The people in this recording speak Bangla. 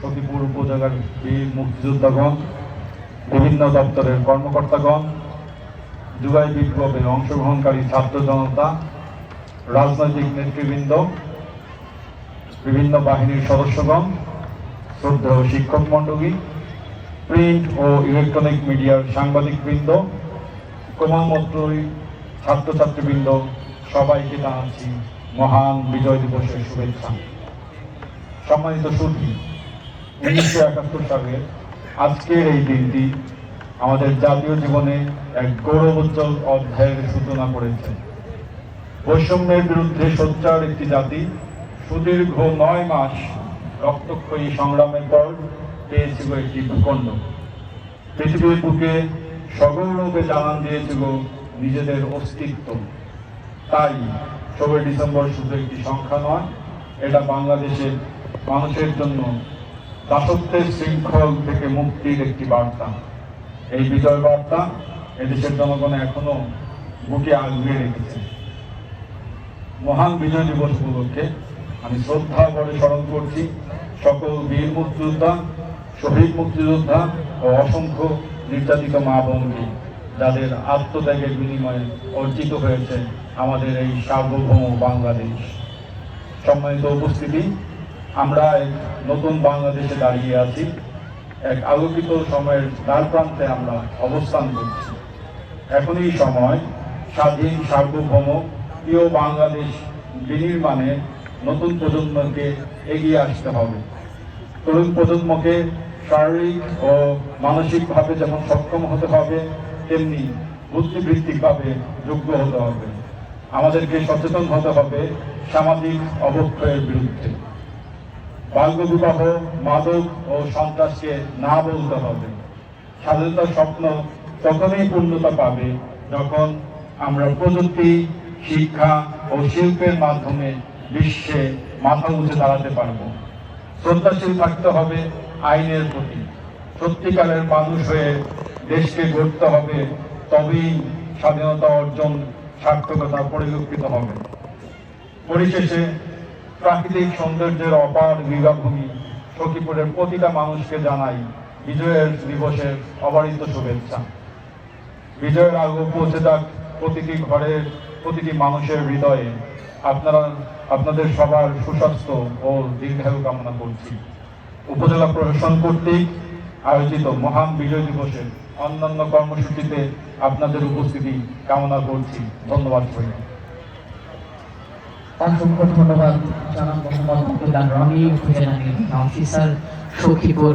সখীপুর উপজেলার বীর মুক্তিযোদ্ধাগণ, বিভিন্ন দপ্তরের কর্মকর্তাগণ জুলাই বিপ্লবে অংশগ্রহণকারী ছাত্র জনতা, রাজনৈতিক নেতৃবৃন্দ, বিভিন্ন বাহিনীর সদস্যগণ, শ্রদ্ধেয় শিক্ষক মণ্ডলী, প্রিন্ট ও ইলেকট্রনিক মিডিয়ার সাংবাদিকবৃন্দ ক্রমান্বয়ই ছাত্রছাত্রীবৃন্দ, সবাইকে জানাচ্ছি মহান বিজয় দিবসের শুভেচ্ছা। সম্মানিত সুধী উনিশশো একাত্তর সালের আজকের এই দিনটি আমাদের জাতীয় জীবনে এক গৌরবোজ্জ্বল অধ্যায়ের সূচনা করেছে। বৈষম্যের বিরুদ্ধে সোচ্চার একটি জাতি সুদীর্ঘ নয় মাস রক্তক্ষয়ী সংগ্রামের পর পেয়েছিল একটি ভূখণ্ড। পৃথিবীর বুকে সগৌরবে জানান দিয়েছিল নিজেদের অস্তিত্ব। তাই ষোলোই ডিসেম্বর শুধু একটি সংখ্যা নয়, এটা বাংলাদেশের মানুষের জন্য দাসত্বের শৃঙ্খল থেকে মুক্তির একটি বার্তা। এই বিজয় বার্তা এদেশের জনগণ এখনও বুকে আগলে রেখেছে। মহান বিজয় দিবস উপলক্ষে আমি শ্রদ্ধা করে স্মরণ করছি সকল বীর মুক্তিযোদ্ধা, শহীদ মুক্তিযোদ্ধা ও অসংখ্য নির্যাতিত মা বোনকে, যাদের আত্মত্যাগের বিনিময়ে অর্জিত হয়েছে আমাদের এই সার্বভৌম বাংলাদেশ। সম্মানিত উপস্থিতি আমরা নতুন বাংলাদেশে দাঁড়িয়ে আছি। এক আলোকিত সময়ের দ্বার প্রান্তে আমরা অবস্থান করছি। এখনই সময় স্বাধীন সার্বভৌম প্রিয় বাংলাদেশ বিনির্মাণে নতুন প্রজন্মকে এগিয়ে আসতে হবে। তরুণ প্রজন্মকে শারীরিক ও মানসিকভাবে যেমন সক্ষম হতে হবে, তেমনি বুদ্ধিবৃত্তিকভাবে যোগ্য হতে হবে। আমাদেরকে সচেতন হতে হবে সামাজিক অবক্ষয়ের বিরুদ্ধে। বাল্যবিবাহ, মাদক ও সন্ত্রাসকে না বলতে হবে। স্বাধীনতার স্বপ্ন তখনই পূর্ণতা পাবে যখন আমরা প্রযুক্তি, শিক্ষা ও শিল্পের মাধ্যমে বিশ্বে মাথা উঁচে দাঁড়াতে পারব। শ্রদ্ধাশীল থাকতে হবে আইনের প্রতি। সত্যিকারের মানুষ হয়ে দেশকে গড়তে হবে, তবেই স্বাধীনতা অর্জন সার্থকতা পরিলক্ষিত হবে। পরিশেষে প্রাকৃতিক সৌন্দর্যের অপার বিভাভূমি সখীপুরের প্রতিটা মানুষকে জানাই বিজয়ের দিবসের অবারিত শুভেচ্ছা। বিজয়ের আলো পৌঁছে যাক প্রতিটি ঘরের, প্রতিটি মানুষের হৃদয়ে। আপনারা, আপনাদের সবার সুস্বাস্থ্য ও দীর্ঘায়ু কামনা করছি। উপজেলা প্রশাসন কর্তৃক আয়োজিত মহান বিজয় দিবসের অন্যান্য কর্মসূচিতে আপনাদের উপস্থিতি কামনা করছি। ধন্যবাদ সবাইকে। অসংখ্য ধন্যবাদ। জনাব মোহাম্মদ সখীপুর